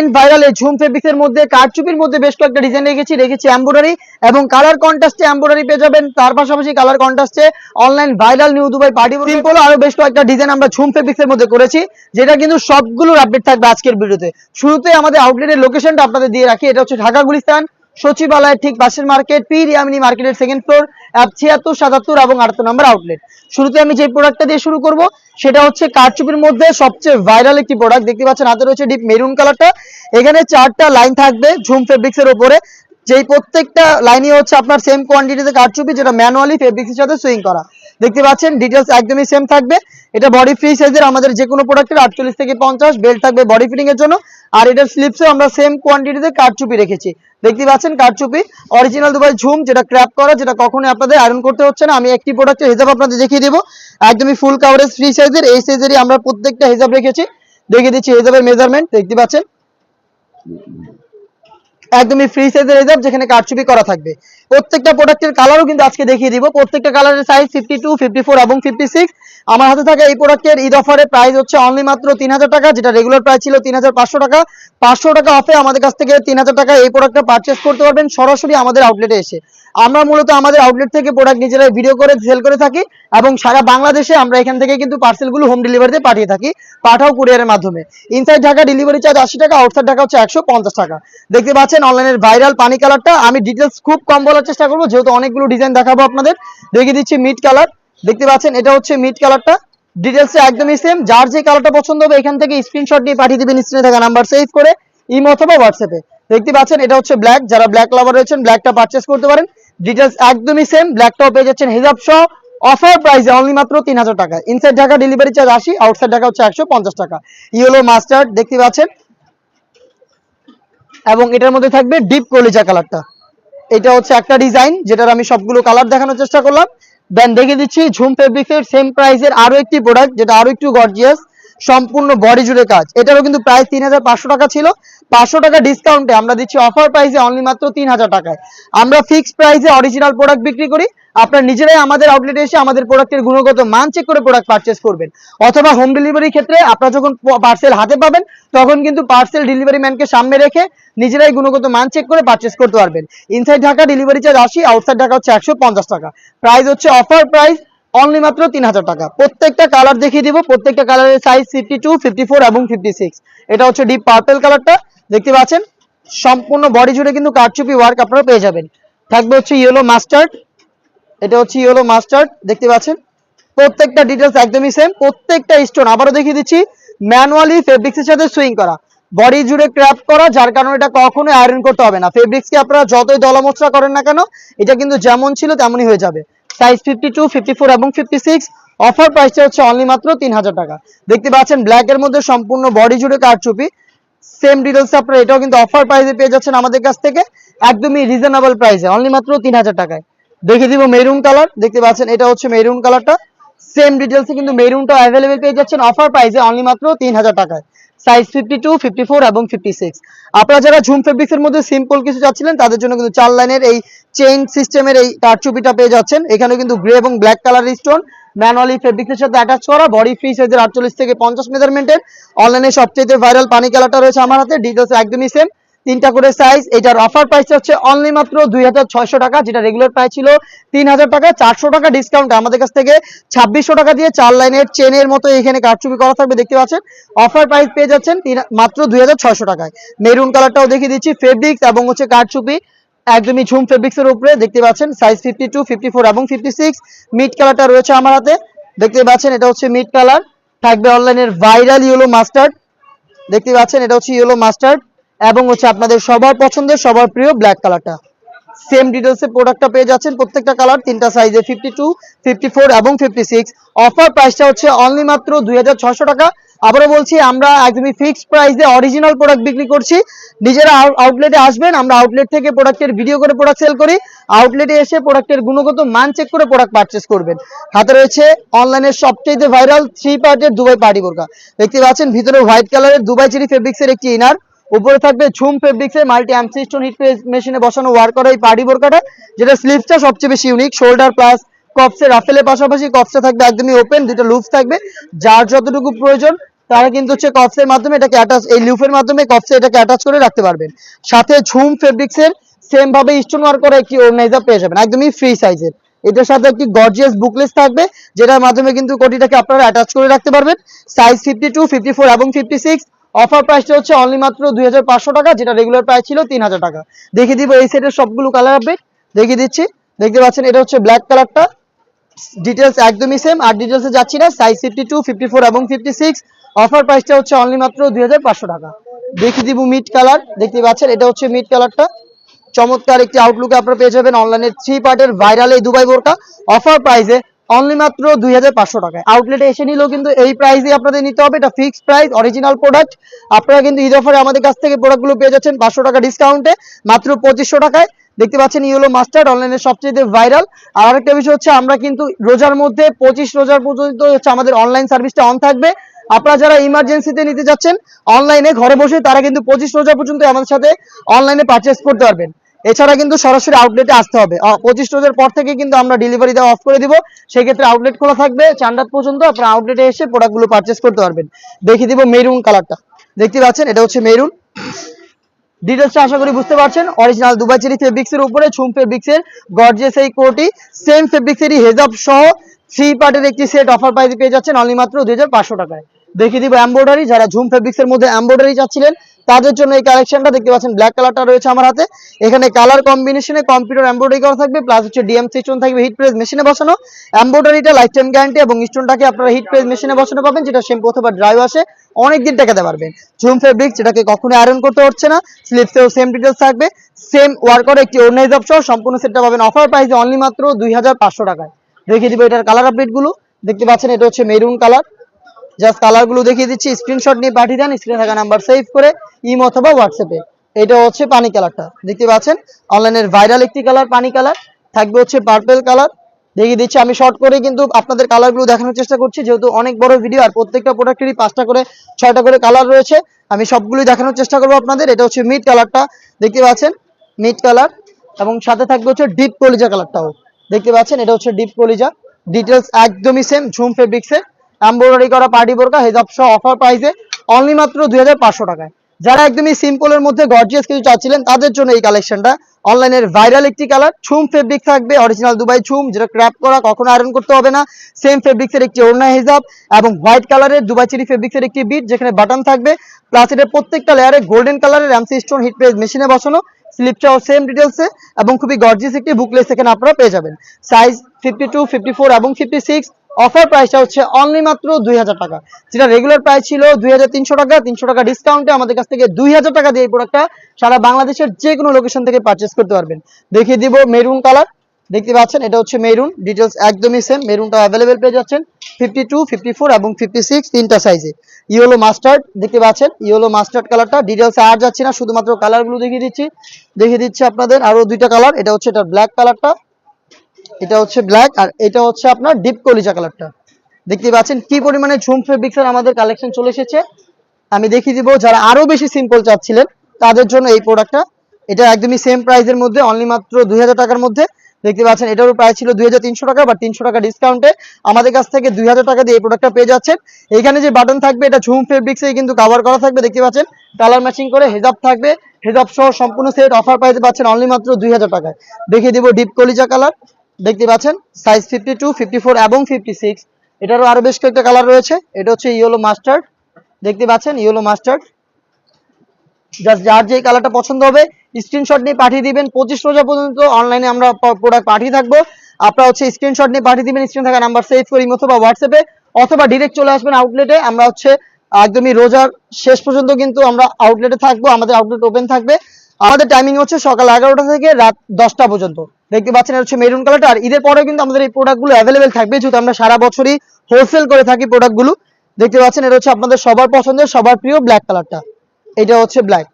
Online viral এই ঝুম ফেব্রিক্সের মধ্যে কারচুপির মধ্যে বেশ কয়েকটা ডিজাইন রেখেছি রেখেছি এমব্রয়ডারি এবং কালার কন্ট্রাস্টে এমব্রয়ডারি পেয়ে যাবেন। তার পাশাপাশি colour কন্ট্রাস্টে online viral new Dubai party simple আরও বেশ কয়েকটা ডিজাইন আমরা ঝুম ফেব্রিক্সের মধ্যে করেছি যেটা কিন্তু সবগুলোর আপডেট থাকবে আজকের ভিডিওতে। শুরুতে আমাদের আউটলেটের লোকেশনটা আপনাদের দিয়ে রাখি এটা হচ্ছে ঢাকা গুলিস্তান। সচিবালয়ের ঠিক বাসের মার্কেট পি রিয়ামিনি মার্কেটের সেকেন্ড ফ্লোর ছিয়াত্তর, সাতাত্তর এবং আটাত্তর নম্বর আউটলেট শুরুতে আমি যে প্রোডাক্টটা দিয়ে শুরু করব, সেটা হচ্ছে কারচুপির মধ্যে সবচেয়ে ভাইরাল একটি প্রোডাক্ট দেখতে পাচ্ছেন, হাতে রয়েছে ডিপ মেরুন কালারটা এখানে চারটা লাইন থাকবে ঝুম ফেব্রিক্সের ওপরে যেই প্রত্যেকটা লাইনই হচ্ছে আপনার সেম কোয়ান্টিটিতে কারচুপি, যেটা ম্যানুয়ালি ফেব্রিক্সের সাথে সুইং করা। দেখতে পাচ্ছেন ডিটেলস একদমই সেম থাকবে। এটা বডি ফ্রি সাইজের আমাদের যে কোনো প্রোডাক্টের আটচল্লিশ থেকে পঞ্চাশ বেল্ট থাকবে বডি ফিটিং এর জন্য। আর এটার স্লিপসে আমরা সেম কোয়ান্টিটিতে কারচুপি রেখেছি। দেখতে পাচ্ছেন কারচুপি। অরিজিনাল দুবাই ঝুম যেটা ক্র্যাপ করা, যেটা কখনোই আপনাদের আয়রন করতে হচ্ছে না। আমি একটি প্রোডাক্টের হিসাব আপনাদের দেখিয়ে দেবো। একদমই ফুল কাভারেজ ফ্রি সাইজের এই সাইজেরই আমরা প্রত্যেকটা হিসাব রেখেছি। দেখিয়ে দিচ্ছি হিসাবের মেজারমেন্ট দেখতে পাচ্ছেন? একদমই ফ্রি সাইজের রিজার্ভ যেখানে কারচুপি করা থাকবে। প্রত্যেকটা প্রোডাক্টের কালারও কিন্তু আজকে দেখিয়ে দিব। প্রত্যেকটা কালারের size fifty two fifty four এবং ফিফটি সিক্স আমার হাতে থাকা এই প্রোডাক্টের ঈদ অফারের প্রাইস হচ্ছে অনলি মাত্র তিন হাজার টাকা, যেটা রেগুলার প্রাইস ছিল তিন হাজার পাঁচশো টাকা। পাঁচশো টাকা অফে আমাদের কাছ থেকে তিন হাজার টাকা এই প্রোডাক্টটা পারচেস করতে পারবেন। সরাসরি আমাদের আউটলেটে এসে। আমরা মূলত আমাদের আউটলেট থেকে প্রোডাক্ট নিজেরাই ভিডিও করে সেল করে থাকি এবং সারা বাংলাদেশে আমরা এখান থেকে কিন্তু পার্সেলগুলো হোম ডেলিভারিতে পাঠিয়ে থাকি, পাঠাও কুরিয়ারের মাধ্যমে। ইনসাইড ঢাকা ডেলিভারি চার্জ আশি টাকা আউটসাইড ঢাকা হচ্ছে একশো পঞ্চাশ টাকা। দেখতে পাচ্ছেন অনলাইনের ভাইরাল পানি কালারটা আমি ডিটেলস খুব কম বলার চেষ্টা করব, যেহেতু অনেকগুলো ডিজাইন দেখাবো আপনাদের। দেখিয়ে দিচ্ছি মিড কালার দেখতে পাচ্ছেন, এটা হচ্ছে মিড কালারটা ডিটেলস একদমই সেম যার যে কালারটা পছন্দ হবে, এখান থেকে স্ক্রিনশট নিয়ে পাঠিয়ে দিবেন স্ক্রিনে থাকা নাম্বার সেভ করে ইমো অথবা হোয়াটসঅ্যাপে দেখতে পাচ্ছেন, এটা হচ্ছে ব্ল্যাক যারা ব্ল্যাক লাভার রয়েছেন ব্ল্যাকটা পারচেস করতে পারেন। ডিটেলস একদমই সেম ব্ল্যাকটাও পেয়ে যাচ্ছেন হিজাব সহ। অফার প্রাইসে অনলি মাত্র তিন হাজার টাকা। ইনসাইড ঢাকা ডেলিভারি চার্জ আশি আউটসাইড ঢাকা হচ্ছে একশো পঞ্চাশ টাকা। ইয়েলো মাস্টার্ড দেখতে পাচ্ছেন। এবং এটার মধ্যে থাকবে ডিপ কলিজা কালারটা এটা হচ্ছে একটা ডিজাইন যেটার আমি সবগুলো কালার দেখানোর চেষ্টা করলাম। দেন দেখে দিচ্ছি, ঝুম ফেব্রিক্সের সেম প্রাইসের আরও একটি প্রোডাক্ট যেটা আরও একটু গর্জিয়াস সম্পূর্ণ বডি জুড়ে কাজ। এটারও কিন্তু প্রাইস তিন হাজার পাঁচশো টাকা ছিল। পাঁচশো টাকা ডিসকাউন্টে আমরা দিচ্ছি অফার প্রাইসে অনলি মাত্র তিন হাজার টাকায়। আমরা ফিক্সড প্রাইসে অরিজিনাল প্রোডাক্ট বিক্রি করি। আপনার নিজেরাই আমাদের আউটলেটে এসে আমাদের প্রোডাক্টের গুণগত মান চেক করে প্রোডাক্ট পারচেস করবেন। অথবা হোম ডেলিভারির ক্ষেত্রে আপনারা যখন পার্সেল হাতে পাবেন, তখন কিন্তু পার্সেল ডেলিভারি ম্যানকে সামনে রেখে নিজেরাই গুণগত মান চেক করে পারচেস করতে পারবেন। ইনসাইড ঢাকা ডেলিভারি চার্জ আশি আউটসাইড ঢাকা হচ্ছে একশো পঞ্চাশ টাকা। প্রাইস হচ্ছে অফার প্রাইস অনলি মাত্র তিন হাজার টাকা। প্রত্যেকটা কালার দেখিয়ে দিব, প্রত্যেকটা কালারের size fifty two fifty four এবং ফিফটি সিক্স এটা হচ্ছে ডিপ পার্পেল কালারটা দেখতে পাচ্ছেন? সম্পূর্ণ বডি জুড়ে কিন্তু কারচুপি ওয়ার্ক আপনারা পেয়ে যাবেন। থাকবে হচ্ছে ইয়েলো মাস্টার্ড এটা হচ্ছে ইয়েলো মাস্টার্ড, দেখতে পাচ্ছেন? প্রত্যেকটা ডিটেলস একদমই সেম প্রত্যেকটা স্টোন আবারও দেখিয়ে দিচ্ছি ম্যানুয়ালি ফেব্রিক্সের সাথে সুইং করা। বডি জুড়ে ক্র্যাফট করা, যার কারণে এটা কখনোই আয়রন করতে হবে না। ফেব্রিক্সকে আপনারা যতই দলমোচড়া করেন না কেন, এটা কিন্তু যেমন ছিল তেমনই হয়ে যাবে। Size fifty two fifty four এবং ফিফটি সিক্স অফার প্রাইসটা হচ্ছে অনলি মাত্র তিন হাজার টাকা। দেখতে পাচ্ছেন ব্ল্যাক এর মধ্যে সম্পূর্ণ বডি জুড়ে কারচুপি। সেম ডিটেলস আপনারা এটাও কিন্তু অফার প্রাইসে পেয়ে যাচ্ছেন আমাদের কাছ থেকে, একদমই রিজনেবল প্রাইসে অনলি মাত্র তিন হাজার টাকায়। দেখে দিব মেরুন কালার দেখতে পাচ্ছেন, এটা হচ্ছে মেরুন কালারটা সেম ডিটেলসে কিন্তু মেরুনটা অ্যাভেলেবেল পেয়ে যাচ্ছেন অফার প্রাইসে অনলি মাত্র তিন হাজার টাকায়। Size fifty two fifty four এবং ফিফটি সিক্স আপনারা যারা ঝুম ফেব্রিক্স এর মধ্যে সিম্পল কিছু চাচ্ছিলেন, তাদের জন্য কিন্তু চার লাইনের এই চেইন সিস্টেমের এই কারচুপিটা পেয়ে যাচ্ছেন। এখানে কিন্তু গ্রে এবং ব্ল্যাক কালার স্টোন ম্যানুয়ালি ফেব্রিক্সের সাথে অ্যাটাচ করা বডি ফ্রি সাইজের আটচল্লিশ থেকে পঞ্চাশ মেজারমেন্টের অনলাইনে সবচেয়ে ভাইরাল পানি কালারটা রয়েছে আমার হাতে ডিটেলস একদমই সেম তিনটা করে সাইজ এটার অফার প্রাইস হচ্ছে অনলি মাত্র দুই হাজার ছয়শো টাকা, যেটা রেগুলার প্রাইস ছিল তিন হাজার টাকা। চারশো টাকা ডিসকাউন্ট আমাদের কাছ থেকে। ছাব্বিশশো টাকা দিয়ে চার লাইনের চেনের মতো এখানে কারচুপি করা থাকবে, দেখতে পাচ্ছেন। অফার প্রাইস পেয়ে যাচ্ছেন মাত্র দুই হাজার ছয়শো টাকায়। মেরুন কালারটাও দেখিয়ে দিচ্ছি ফেব্রিক্স এবং হচ্ছে কারচুপি। একদমই ঝুম ফেব্রিক্স এর উপরে, দেখতে পাচ্ছেন size fifty two fifty four এবং ফিফটি সিক্স মিড কালারটা রয়েছে আমার হাতে। দেখতে পাচ্ছেন, এটা হচ্ছে মিড কালার থাকবে অনলাইনের ভাইরাল ইয়েলো মাস্টার্ড দেখতে পাচ্ছেন, এটা হচ্ছে ইয়েলো মাস্টার্ড এবং হচ্ছে আপনাদের সবার পছন্দের, সবার প্রিয় ব্ল্যাক কালারটা সেম ডিটেলসে প্রোডাক্টটা পেয়ে যাচ্ছেন প্রত্যেকটা কালার তিনটা সাইজে ফিফটি টু ফিফটি ফোর এবং ফিফটি অফার প্রাইসটা হচ্ছে অনলি মাত্র দুই টাকা। আবারও বলছি, আমরা একদমই ফিক্সড প্রাইসে অরিজিনাল প্রোডাক্ট বিক্রি করছি। নিজেরা আউটলেটে আসবেন, আমরা আউটলেট থেকে প্রোডাক্টের ভিডিও করে প্রোডাক্ট সেল করি। আউটলেটে এসে প্রোডাক্টের গুণগত মান চেক করে প্রোডাক্ট পারচেস করবেন। হাতে রয়েছে অনলাইনের সবচেয়ে ভাইরাল থ্রি পার্টের দুবাই পার্টি বোরকা দেখতে পাচ্ছেন, ভিতরে হোয়াইট কালারের দুবাই চেরি ফেব্রিক্সের একটি ইনার উপরে থাকবে ঝুম ফেব্রিক্সের মাল্টি অ্যামসিস্টোন হিট মেশিনে বসানো ওয়ার করা এই পার্টি বোরকাটা, যেটা স্লিভসটা সবচেয়ে বেশি ইউনিক শোল্ডার প্লাস কপসে রাফেলের পাশাপাশি কপসটা থাকবে একদমই ওপেন দুটো লুপস থাকবে। যার যতটুকু প্রয়োজন, তারা কিন্তু হচ্ছে কপসের মাধ্যমে এটাকে অ্যাটাচ এই লিউফের মাধ্যমে কপসে এটাকে অ্যাটাচ করে রাখতে পারবেন। সাথে ঝুম ফেব্রিক্সের সেম ভাবে স্টোন ওয়ার্ক করা একটি ওড়নাইজা পেয়ে যাবেন, একদমই ফ্রি সাইজের এটার সাথে একটি গর্জিয়াস বুকলেস থাকবে, যেটার মাধ্যমে কিন্তু কোটিটাকে আপনারা অ্যাটাচ করে রাখতে পারবেন। Size fifty two fifty four এবং ফিফটি সিক্স অফার প্রাইসটা হচ্ছে অনলি মাত্র দুই হাজার পাঁচশো টাকা, যেটা রেগুলার প্রাইস ছিল তিন হাজার টাকা। দেখিয়ে দিব এই সেটের সবগুলো কালার আপডেট দেখিয়ে দিচ্ছি। দেখতে পাচ্ছেন, এটা হচ্ছে ব্ল্যাক কালারটা ডিটেলস একদমই সেম আর ডিটেলসে যাচ্ছি না size fifty two fifty four এবং ফিফটি সিক্স অফার প্রাইসটা হচ্ছে অনলি মাত্র দুই হাজার পাঁচশো টাকা। দেখিয়ে দিব মিড কালার দেখতে পাচ্ছেন, এটা হচ্ছে মিড কালারটা চমৎকার একটি আউটলুকে আপনারা পেয়ে যাবেন অনলাইনে থ্রি পার্টের ভাইরাল এই দুবাই বোরকা। অফার প্রাইসে অনলি মাত্র দুই হাজার পাঁচশো টাকায়। আউটলেটে এসে নিলেও কিন্তু এই প্রাইসে আপনাদের নিতে হবে। এটা ফিক্সড প্রাইস অরিজিনাল প্রোডাক্ট আপনারা কিন্তু ঈদ অফারে আমাদের কাছ থেকে প্রোডাক্টগুলো পেয়ে যাচ্ছেন পাঁচশো টাকা ডিসকাউন্টে মাত্র পঁচিশশো টাকায়। দেখতে পাচ্ছেন ইয়েলো মাস্টার্ড অনলাইনে সবচেয়ে ভাইরাল আর আরেকটা বিষয় হচ্ছে, আমরা কিন্তু রোজার মধ্যে পঁচিশ রোজার পর্যন্ত হচ্ছে আমাদের অনলাইন সার্ভিসটা অন থাকবে। আপনারা যারা ইমার্জেন্সিতে নিতে যাচ্ছেন অনলাইনে ঘরে বসে তারা কিন্তু পঁচিশ রোজা পর্যন্ত আমাদের সাথে অনলাইনে পারচেস করতে পারবেন। এছাড়া কিন্তু সরাসরি আউটলেটে আসতে হবে। পঁচিশ রোজার পর থেকে কিন্তু আমরা ডেলিভারি দেওয়া অফ করে দিব। সেক্ষেত্রে আউটলেট খোলা থাকবে। চান্ডাত পর্যন্ত আপনারা আউটলেটে এসে প্রোডাক্টগুলো পারচেস করতে পারবেন। দেখিয়ে দিব মেরুন কালারটা দেখতে পাচ্ছেন? এটা হচ্ছে মেরুন ডিটেলসটা আশা করি বুঝতে পারছেন। অরিজিনাল দুবাই চেরি ফেব্রিক্স এর উপরে ছুম ফেব্রিক্স এর গর্জিয়াস এই কোটি সেম ফেব্রিক্স এরই হেজাব সহ থ্রি পার্টের একটি সেট অফার প্রাইসে পেয়ে যাচ্ছেন। অনলি মাত্র দুই হাজার পাঁচশো টাকায়। দেখিয়ে দিব এমব্রয়ডারি যারা ঝুম ফেব্রিক্স এর মধ্যে এমব্রয়ডারি চাচ্ছিলেন, তাদের জন্য এই কালেকশনটা দেখতে পাচ্ছেন ব্ল্যাক কালারটা রয়েছে আমার হাতে। এখানে কালার কম্বিনেশনে কম্পিউটার এমব্রয়ডারি করা থাকবে প্লাস হচ্ছে ডিএম স্টোন থাকবে হিট প্রেস মেশিনে বসানো। এমব্রয়ডারিটা লাইফ টাইম গ্যারান্টি এবং স্টোনটাকে আপনারা হিট প্রেস মেশিনে বসানো পাবেন, যেটা শ্যাম্পু অথবা ড্রাই ওয়াশে অনেক দিন টাকাতে পারবেন। ঝুম ফেব্রিক যেটাকে কখনো আয়রন করতে হচ্ছে না স্লিপসেও সেম ডিটেলস থাকবে। সেম ওয়ার্কার একটি অর্নাইজ অফ সহ সম্পূর্ণ সেটটা পাবেন অফার প্রাইসে অনলি মাত্র দুই হাজার পাঁচশো টাকায়। দেখিয়ে দিব এটার কালার আপডেটগুলো। দেখতে পাচ্ছেন, এটা হচ্ছে মেরুন কালার জাস্ট কালারগুলো দেখিয়ে দিচ্ছি স্ক্রিনশট নিয়ে পাঠিয়ে দেন স্ক্রিনে থাকা নাম্বার সেভ করে ইম অথবা হোয়াটসঅ্যাপে এটা হচ্ছে পানি কালারটা দেখতে পাচ্ছেন? অনলাইনের ভাইরাল একটি কালার পানি কালার থাকবে হচ্ছে পার্পেল কালার দেখিয়ে দিচ্ছি, আমি শর্ট করে কিন্তু আপনাদের কালারগুলো দেখানোর চেষ্টা করছি, যেহেতু অনেক বড় ভিডিও আর প্রত্যেকটা প্রোডাক্টেরই পাঁচটা করে, ছয়টা করে কালার রয়েছে, আমি সবগুলোই দেখানোর চেষ্টা করব আপনাদের। এটা হচ্ছে মিড কালারটা দেখতে পাচ্ছেন? মিড কালার এবং সাথে থাকবে হচ্ছে ডিপ কলিজা কালারটাও দেখতে পাচ্ছেন? এটা হচ্ছে ডিপ কলিজা ডিটেলস একদমই সেম ঝুম ফেব্রিক্সের এমব্রয়ডারি করা, পার্টি বোরকা, হেজাব সহ অফার প্রাইসে অনলি মাত্র দুই হাজার পাঁচশো টাকায়। যারা একদমই সিম্পলের মধ্যে গর্জিয়াস কিছু চাচ্ছিলেন, তাদের জন্য এই কালেকশনটা অনলাইনের ভাইরাল একটি কালার ছুম ফেব্রিক থাকবে অরিজিনাল দুবাই ছুম, যেটা ক্র্যাপ করা, কখনো আয়রন করতে হবে না। সেম ফেব্রিক্স এর একটি ওড়না হিজাব এবং হোয়াইট কালারের দুবাই চিরি ফেব্রিক্স এর একটি বিট যেখানে বাটন থাকবে। প্লাস এটার প্রত্যেকটা লেয়ারে গোল্ডেন কালারের এমসি স্টোন হিট প্রেস মেশিনে বসানো। স্লিপটাও সেম ডিটেলসে এবং খুবই গর্জিয়াস একটি বুকলেস এখানে আপনারা পেয়ে যাবেন। সাইজ ফিফটি টু এবং ফিফটি অফার প্রাইসটা হচ্ছে অনলি মাত্র দুই হাজার টাকা। যেটা রেগুলার প্রাইস ছিল দুই হাজার তিনশো টাকা তিনশো টাকা ডিসকাউন্টে আমাদের কাছ থেকে দুই হাজার টাকা দিয়ে এই প্রোডাক্টটা সারা বাংলাদেশের যে কোনো লোকেশন থেকে পারচেস করতে পারবেন। দেখিয়ে দিব মেরুন কালার দেখতে পাচ্ছেন, এটা হচ্ছে মেরুন ডিটেলস একদমই সেম মেরুনটা অ্যাভেলেবেল পেয়ে যাচ্ছেন। ফিফটি টু ফিফটি ফোর এবং ফিফটি সিক্স তিনটা সাইজে ইয়েলো মাস্টার্ড দেখতে পাচ্ছেন ইয়েলো মাস্টার্ড কালারটা ডিটেলস আর যাচ্ছে না, শুধুমাত্র কালারগুলো দেখিয়ে দিচ্ছি। দেখিয়ে দিচ্ছি আপনাদের আরও দুইটা কালার এটা হচ্ছে এটা ব্ল্যাক কালারটা এটা হচ্ছে ব্ল্যাক আর এটা হচ্ছে আপনার ডিপ কলিজা কালারটা দেখতে পাচ্ছেন কি পরিমাণে ঝুম ফেব্রিক্সের আমাদের কালেকশন চলে এসেছে। আমি দেখিয়ে দিব, যারা আরও বেশি সিম্পল চাচ্ছিলেন, তাদের জন্য এই প্রোডাক্টটা এটা একদমই সেম প্রাইসের মধ্যে অনলি মাত্র দুই হাজার টাকার মধ্যে। দেখতে পাচ্ছেন এটারও প্রাইস ছিল দুই হাজার তিনশো টাকা বা তিনশো টাকা ডিসকাউন্টে আমাদের কাছ থেকে দুই হাজার টাকা দিয়ে এই প্রোডাক্টটা পেয়ে যাচ্ছেন। এখানে যে বাটন থাকবে, এটা ঝুম ফেব্রিক্সে কিন্তু কভার করা থাকবে, দেখতে পাচ্ছেন। কালার ম্যাচিং করে হেজাব থাকবে। হেজাব সহ সম্পূর্ণ সেট অফার পাইতে পাচ্ছেন অনলি মাত্র দুই হাজার টাকায়। দেখিয়ে দিব ডিপ কলিজা কালার দেখতে পাচ্ছেন? Size fifty two fifty four এবং ফিফটি সিক্স এটারও আরও বেশ কয়েকটা কালার রয়েছে। এটা হচ্ছে ইয়েলো মাস্টার্ড দেখতে পাচ্ছেন? ইয়েলো মাস্টার্ড জাস্ট যার যে কালারটা পছন্দ হবে স্ক্রিনশট নিয়ে পাঠিয়ে দিবেন। পঁচিশ রোজা পর্যন্ত অনলাইনে আমরা প্রোডাক্ট পাঠিয়ে থাকব। আপনারা হচ্ছে স্ক্রিনশট নিয়ে পাঠিয়ে দিবেন স্ক্রিন থাকা নাম্বার সেভ করি অথবা হোয়াটসঅ্যাপে অথবা ডিরেক্ট চলে আসবেন আউটলেটে আমরা হচ্ছে একদমই রোজার শেষ পর্যন্ত কিন্তু আমরা আউটলেটে থাকব। আমাদের আউটলেট ওপেন থাকবে। আমাদের টাইমিং হচ্ছে সকাল এগারোটা থেকে রাত দশটা পর্যন্ত। দেখতে পাচ্ছেন হচ্ছে মেরুন কালারটা আর ঈদের পরে কিন্তু আমাদের এই প্রোডাক্টগুলো অ্যাভেলেবেল থাকবে। যেহেতু আমরা সারা বছরই হোলসেল করে থাকি প্রোডাক্টগুলো দেখতে পাচ্ছেন, এটা হচ্ছে আপনাদের সবার পছন্দের, সবার প্রিয় ব্ল্যাক কালারটা এটা হচ্ছে ব্ল্যাক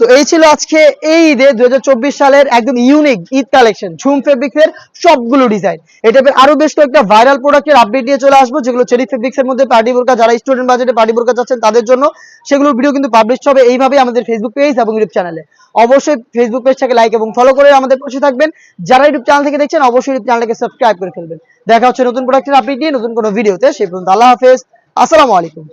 তো এই ছিল আজকে এই ঈদে দুই হাজার চব্বিশ সালের একদম unique Eid collection Jhum fabrics এর সবগুলো ডিজাইন এটা আরও বেশ কয়েকটা ভাইরাল প্রোডাক্টের আপডেট নিয়ে চলে আসব, যেগুলো চেরি ফেব্রিক্স এর মধ্যে পার্টি বোরকা যারা স্টুডেন্ট বাজেটে পার্টি বোরকা চাচ্ছেন তাদের জন্য। সেগুলোর ভিডিও কিন্তু পাবলিশ হবে এইভাবে আমাদের ফেসবুক পেজ এবং ইউটিউব চ্যানেলে অবশ্যই ফেসবুক পেজটাকে লাইক এবং ফলো করে আমাদের পাশে থাকবেন। যারা ইউটিউব চ্যানেল থেকে দেখছেন, অবশ্যই ইউটিউব চ্যানেলটাকে সাবস্ক্রাইব করে ফেলবেন। দেখা হচ্ছে নতুন প্রোডাক্টের আপডেট নিয়ে, নতুন কোনো ভিডিওতে সেই পর্যন্ত আল্লাহ হাফেজ। আসসালামু আলাইকুম।